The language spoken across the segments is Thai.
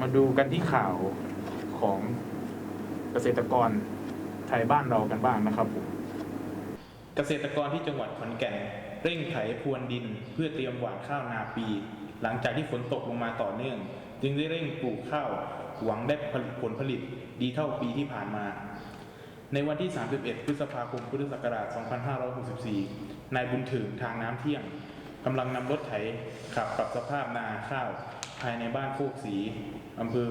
มาดูกันที่ข่าวของเกษตรกรไทยบ้านเรากันบ้างนะครับผมเกษตรกรที่จังหวัดขอนแก่นเร่งไถพรวนดิน เพื่อเตรียมหว่านข้าวนาปี หลังจากที่ฝนตกลงมาต่อเนื่อง จึงได้เร่งปลูกข้าวหวังได้ผลผลิตดีเท่าปีที่ผ่านมา ในวันที่ 31 พฤษภาคม พุทธศักราช 2564 นายบุญถึงทางน้ำเที่ยงกำลังนำรถไถขับปรับสภาพนาข้าว ภายในบ้านโคกสีอำเภอ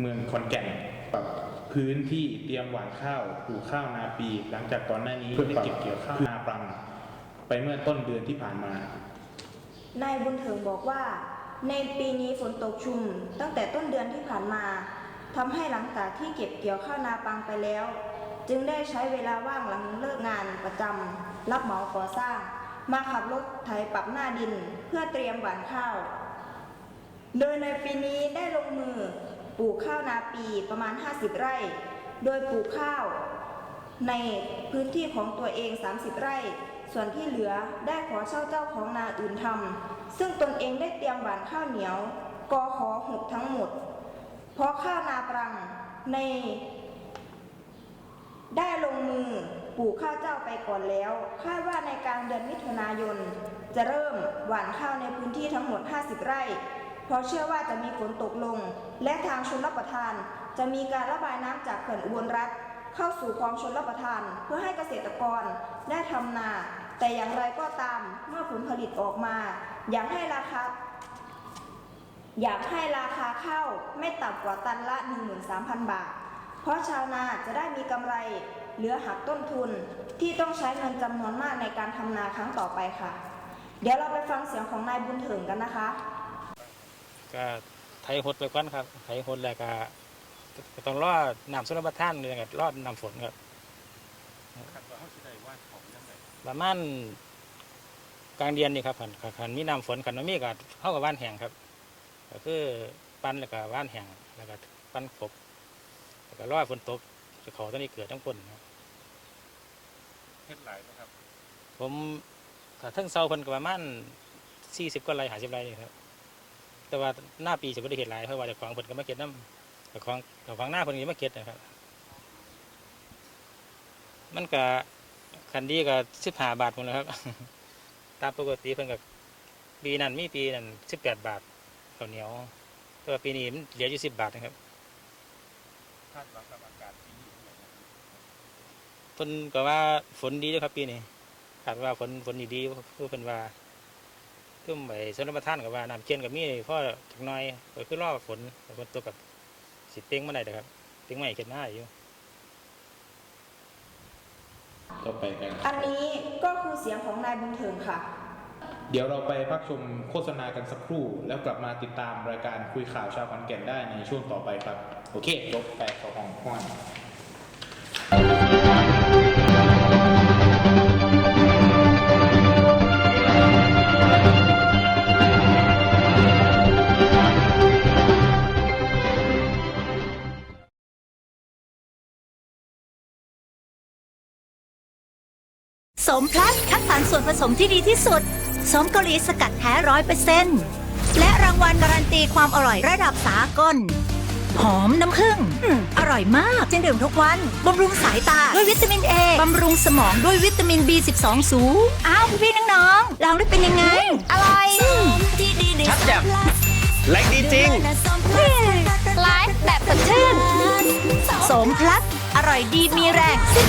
เมืองขอนแก่นปรับพื้นที่เตรียมหว่านข้าวปลูกข้าวนาปี หลังจากก่อนหน้านี้ได้เก็บเกี่ยวข้าวนาปรัง ไปเมื่อต้นเดือนที่ผ่านมานายบุญเถิงบอกว่า ในปีนี้ฝนตกชุมตั้งแต่ต้นเดือนที่ผ่านมาทำให้หลังจากที่เก็บเกี่ยวข้าวนาปังไปแล้ว จึงได้ใช้เวลาว่างหลังเลิกงานประจำรับเหมาก่อสร้าง มาขับรถไถปรับหน้าดิน เพื่อเตรียมหว่านข้าว โดยในปีนี้ได้ลงมือปลูกข้าวนาปีประมาณ 50 ไร่ โดยปลูกข้าวในพื้นที่ของตัวเอง 30 ไร่ ส่วนที่เหลือได้ขอเช่าเจ้าของนาอื่นทำซึ่งตนเองได้เตรียมหวานข้าวเหนียวกอขอหกทั้งหมด เพราะข้าวนาปรังใน ได้ลงมือปลูกข้าวเจ้าไปก่อนแล้ว คาดว่าในกลางเดือนมิถุนายน จะเริ่มหว่านข้าวในพื้นที่ทั้งหมด 50 ไร่ เพราะเชื่อว่าจะมีฝนตกลง และทางชนรับประทาน จะมีการระบายน้ำจากเขื่อนอุบลรัฐ เข้าสู่คลองชนรับประทาน เพื่อให้เกษตรกรได้ทำนา แต่อย่างไรก็ตามเมื่อผลผลิตออกมา อยากให้ราคาอยากให้ราคาข้าวไม่ต่ำกว่าตันละ 13,000 บาท เพราะชาวนาจะได้มีกำไรเหลือหักต้นทุนที่ต้องใช้เงินจำนวนมากในการทำนาครั้งต่อไปค่ะ เดี๋ยวเราไปฟังเสียงของนายบุญถึงกันนะคะ ก็ไถหดไปก่อนครับไถหดแล้วก็ก็ต้องรอน้ำสุนทรท่านเลยครับรอน้ำฝนครับประมาณกลางเดือนนี่ครับคันคันคันมีน้ำฝนคันมันมีก็เท่ากับว่านแห้งครับ ก็คือปั้นแล้วก็ว่านแห้งแล้วก็ปั้นกบแล้วก็รอฝนตกจะเขาตอนนี้เกิดทั้งคนครับเฮ็ดหลายนะครับ ผมถ้าทั้งเซาเพิ่นก็ประมาณสี่สิบกว่าไร่หาสิบไร่นี่ครับ แต่ว่าหน้าปีจะไม่ได้เห็นหลายเพราะว่าเจะของเพิ่นก็มาเก็บน้ำเจะของเจะของหน้าเพิ่นก็มาเก็บนะครับ มันก็คันดีก็สิบห้าบาทหมดแล้วครับ ตามปกติเพิ่นก็ปีนั้นมีปีนั้นสิบแปดบาทข้าวเหนียว แต่ว่าปีนี้มันเหลืออยู่สิบบาทนะครับคาดหวังกับอากาศปีนี้เพิ่นก็ว่าฝนดีด้วยครับปีนี้คาดว่าฝนฝนดีดีเพื่อเพิ่นว่า คือไปชนประทานกับว่าน้ำเคียนกับมีพ่อจักหน้อยก็คือรอฝนแต่ฝนตกกับสิเต็งมาได้เด้อครับเต็งไม่เข็ดหน้าอยู่ ก็ไปกัน อันนี้ก็คือเสียงของนายบุญถึงค่ะ เดี๋ยวเราไปพักชมโฆษณากันสักครู่ แล้วกลับมาติดตามรายการคุยข่าวชาวขอนแก่นได้ในช่วงต่อไปครับ โอเคจบแปดของห้อง สมพลัสคัดสรรส่วนผสมที่ดีที่สุด สมเกาหลีสกัดแท้ร้อยเปอร์เซ็นต์และรางวัลการันตีความอร่อยระดับสากล หอมน้ำผึ้งอืมอร่อยมากจึงดื่มทุกวันบำรุงสายตาด้วยวิตามินเอบำรุงสมองด้วยวิตามิน B12 สูง อ้าวพี่ๆน้องๆลองได้เป็นยังไง อร่อยชัดแจ่ม แรงดีจริง ไลฟ์แบบสดชื่น สมพลัสอร่อยดีมีแรงสิ้น